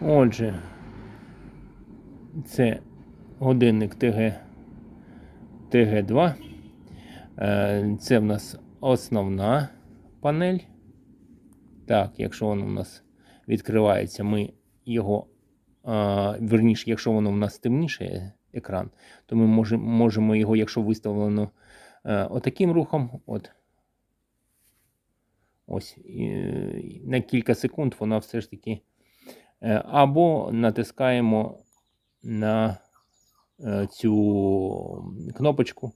Отже, це годинник ТГ ТГ2. Е, Це в нас основна панель. Так, якщо воно у нас відкривається, ми його, верніше, якщо воно в нас темніше екран, то ми можемо, можемо його, якщо виставлено е, отаким рухом, от, ось, і, на кілька секунд вона все ж таки. Е, Або натискаємо на е, цю кнопочку,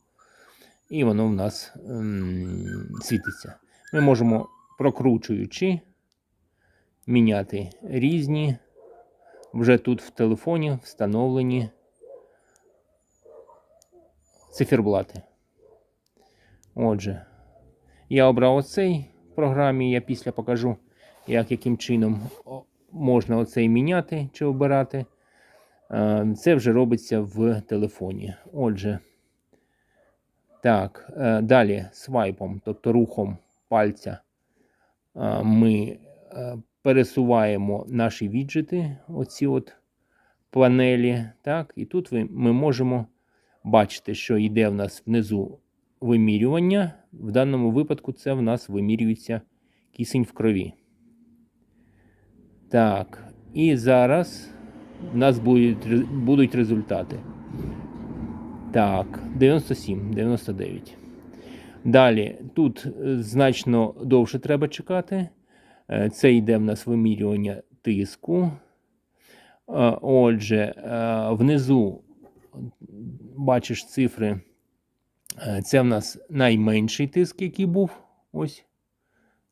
і воно в нас світиться. Ми можемо, прокручуючи, міняти різні вже тут в телефоні встановлені циферблати. Отже, я обрав оцей в програмі, я після покажу, як яким чином можна оцей міняти чи обирати. Е, Це вже робиться в телефоні. Отже, так, е, далі свайпом, тобто рухом пальця, е, ми пересуваємо наші віджити, оці от панелі. Так, і тут ми можемо бачити, що йде в нас внизу вимірювання. В даному випадку це в нас вимірюється кисень в крові. Так, і зараз в нас будуть, будуть результати. Так, 97, 99. Далі, тут е, значно довше треба чекати. Е, Це йде в нас вимірювання тиску. Е, Отже, внизу бачиш цифри. Це в нас найменший тиск, який був. Ось.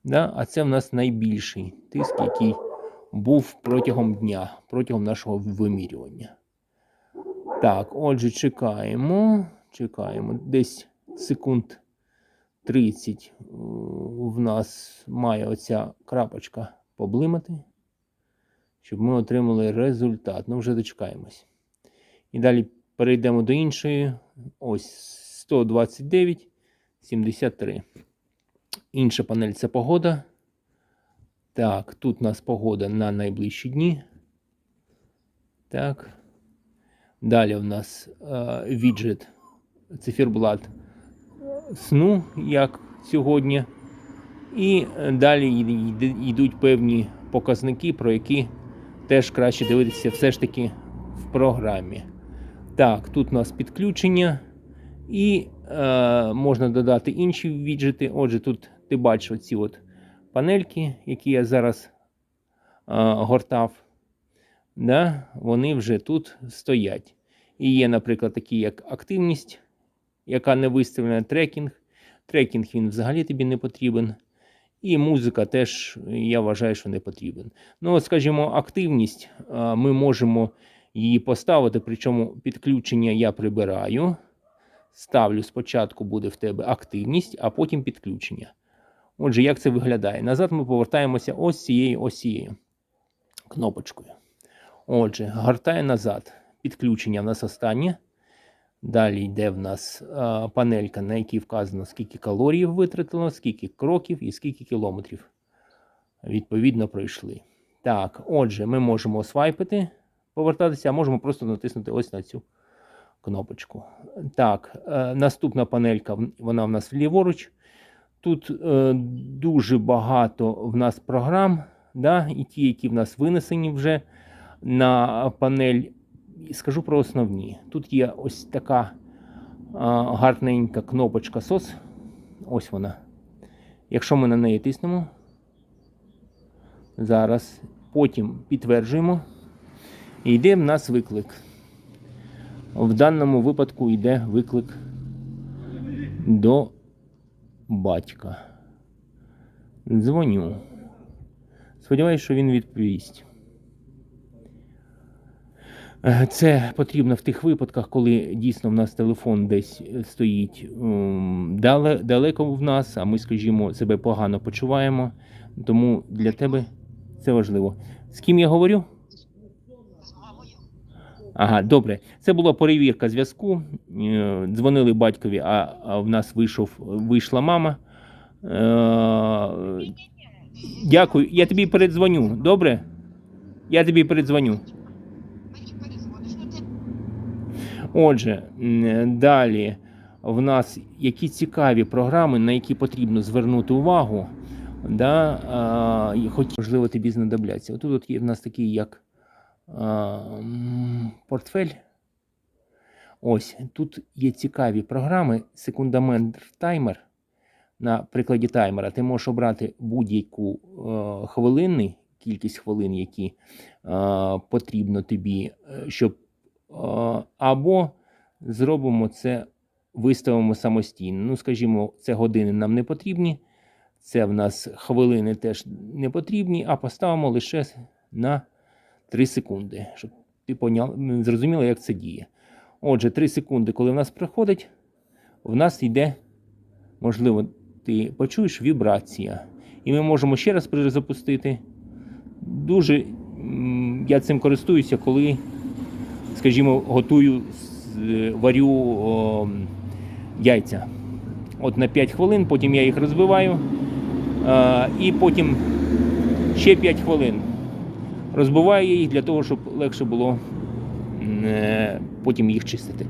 Да? А це в нас найбільший тиск, який був протягом дня, протягом нашого вимірювання. Так, отже, чекаємо. Чекаємо. Десь секунд 30 е, в нас має оця крапочка поблимати, щоб ми отримали результат. Ну, вже дочекаємось. І далі перейдемо до іншої. Ось 129, 73. Інша панель це погода. Так, тут у нас погода на найближчі дні. Так. Далі у нас е, віджит циферблат сну, як сьогодні. І е, далі йдуть певні показники, про які теж краще дивитися все ж таки в програмі. Так, тут у нас підключення, і е, можна додати інші віджити. Отже, тут ти бачиш оці от панельки, які я зараз е, гортав. Да, вони вже тут стоять. І є, наприклад, такі, як активність, яка не виставлена трекінг. Трекінг він взагалі тобі не потрібен. І музика теж, я вважаю, що не потрібен. Ну, скажімо, активність а, ми можемо її поставити, причому підключення я прибираю. Ставлю спочатку буде в тебе активність, а потім підключення. Отже, як це виглядає? Назад ми повертаємося ось цією ось кнопочкою. Отже, гортає назад. Підключення в нас останнє. Далі йде в нас а, панелька, на якій вказано, скільки калорій витратило, скільки кроків і скільки кілометрів відповідно пройшли. Так, отже, ми можемо свайпити, повертатися, а можемо просто натиснути ось на цю кнопочку. Так, е, наступна панелька, вона в нас ліворуч. Тут е, дуже багато в нас програм, да, і ті, які в нас винесені вже на панель. Скажу про основні. Тут є ось така а, гарненька кнопочка SOS. Ось вона. Якщо ми на неї тиснемо, зараз потім підтверджуємо, і йде в нас виклик. В даному випадку йде виклик до батька. Дзвоню. Сподіваюсь, що він відповість. Е, Це потрібно в тих випадках, коли дійсно в нас телефон десь е, стоїть ем, далеко в нас, а ми, скажімо, себе погано почуваємо. Тому для тебе це важливо. З ким я говорю? Ага, добре. Це була перевірка зв'язку. Е, Дзвонили батькові, а, в нас вийшов, вийшла мама. Е, Дякую. Я тобі передзвоню. Добре? Я тобі передзвоню. Отже, далі в нас які цікаві програми, на які потрібно звернути увагу, да, хоч можливо тобі знадобляться. Отут от є в нас такий як портфель. Ось тут є цікаві програми. Секундаметр таймер. На прикладі таймера ти можеш обрати будь-яку е, хвилини, кількість хвилин, які е, потрібно тобі, е, щоб е, або зробимо це, виставимо самостійно. Ну, скажімо, це години нам не потрібні, це в нас хвилини теж не потрібні, а поставимо лише на 3 секунди, щоб ти поняв, зрозуміла, як це діє. Отже, 3 секунди, коли в нас проходить, в нас йде, можливо, ти почуєш вібрація. І ми можемо ще раз перезапустити. Дуже я цим користуюся, коли, скажімо, готую, варю о, яйця. От на 5 хвилин, потім я їх розбиваю. А, і потім ще 5 хвилин. Розбиваю їх для того, щоб легше було е, потім їх чистити.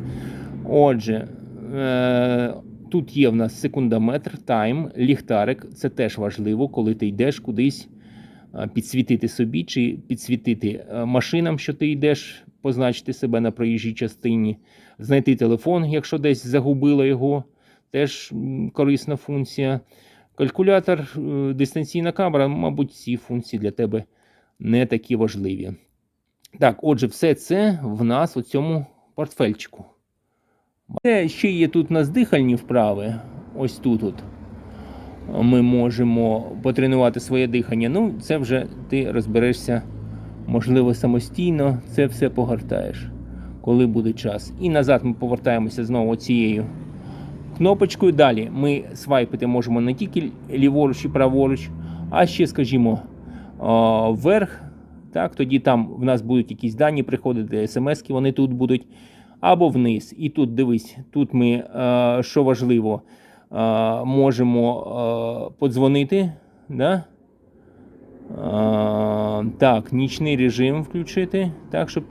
Отже, е, тут є в нас секундаметр, тайм, ліхтарик. Це теж важливо, коли ти йдеш кудись е, підсвітити собі чи підсвітити машинам, що ти йдеш, позначити себе на проїжджій частині, знайти телефон, якщо десь загубила його, теж корисна функція. Калькулятор, дистанційна камера, мабуть, ці функції для тебе не такі важливі. Так, отже, все це в нас у цьому портфельчику. Ще є тут у нас дихальні вправи. Ось тут. От. Ми можемо потренувати своє дихання. Ну, це вже ти розберешся, можливо, самостійно. Це все погортаєш, коли буде час. І назад ми повертаємося знову цією кнопочкою. Далі ми свайпити можемо не тільки ліворуч і праворуч, а ще, скажімо, вверх. Так, тоді там в нас будуть якісь дані приходити, смс вони тут будуть, або вниз. І тут дивись, тут ми, е, що важливо, е, можемо е, подзвонити. Да? Так, нічний режим включити, так, щоб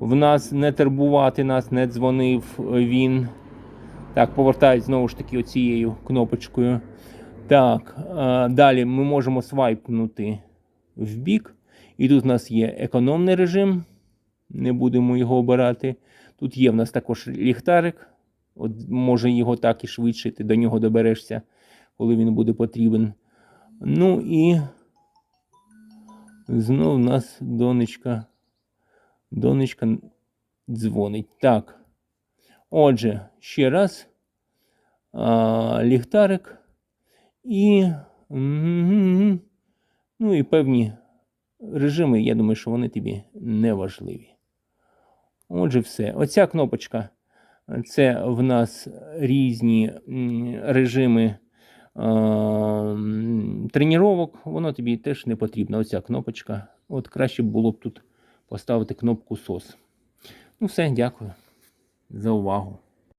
в нас не турбувати нас, не дзвонив він. Так, повертають знову ж таки оцією кнопочкою. Так, далі ми можемо свайпнути в бік. І тут у нас є економний режим. Не будемо його обирати. Тут є в нас також ліхтарик. От може його так і швидше, ти до нього доберешся, коли він буде потрібен. Ну і знов у нас донечка. Донечка дзвонить. Так. Отже, ще раз. А, ліхтарик. І. Ну і певні режими, я думаю, що вони тобі не важливі. Отже, все. Оця кнопочка це в нас різні режими тренувань. Воно тобі теж не потрібно. Оця кнопочка. От краще було б тут поставити кнопку SOS. Ну, все, дякую за увагу.